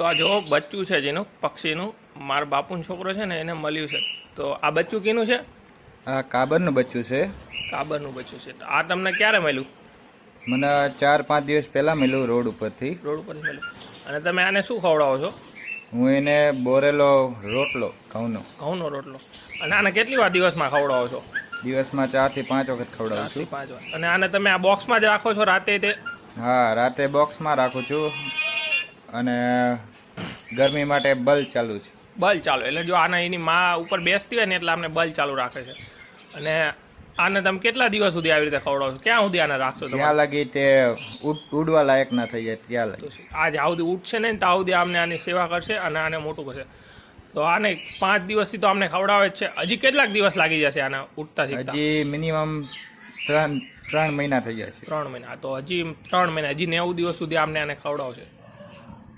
તો આ જો બચ્ચું છે જેનું પક્ષીનું મારા બાપુનો છોકરો છે ને એને મળ્યું છે. તો આ બચ્ચું કીનું છે? આ કાબરનું બચ્ચું છે. કાબરનું બચ્ચું છે. તો આ તમને ક્યારે મળ્યું? મને ચાર પાંચ દિવસ પહેલા મળ્યું રોડ ઉપરથી. રોડ ઉપરથી મળ્યું. અને તમે આને શું ખવડાવો છો? હું એને બોરેલો રોટલો ઘઉંનો. ઘઉંનો રોટલો. અને આને કેટલી વાર દિવસમાં ખવડાવો છો? દિવસમાં ચારથી પાંચ વખત ખવડાવું છું. પાંચ વાર. અને આને તમે આ બોક્સમાં જ રાખો છો રાતે તે? હા રાતે બોક્સમાં રાખું છું. અને ગરમી માટે બલ્બ ચાલુ છે. બલ ચાલુ. એટલે જો આને એની માં ઉપર બેસતી હોય ને એટલે આમને બલ ચાલુ રાખે છે. અને આને તમે કેટલા દિવસ સુધી આવી રીતે ખવડાવો છો? ક્યાં સુધી આને રાખશો જ્યાં લગી તે ઉડ- ઉડવા લાયક ના થઈ જાય ત્યાં લગી. જ્યાં સુધી ઉઠશે ને ત્યાં સુધી આમને આની સેવા કરશે અને આને મોટું કરશે. તો આને પાંચ દિવસથી તો અમને ખવડાવે જ છે. હજી કેટલાક દિવસ લાગી જશે આને ઉઠતા હજી મિનિમમ ત્રણ ત્રણ મહિના થઈ જશે ત્રણ મહિના. તો હજી ત્રણ મહિના. હજી નેવું દિવસ સુધી આમને આને ખવડાવશે.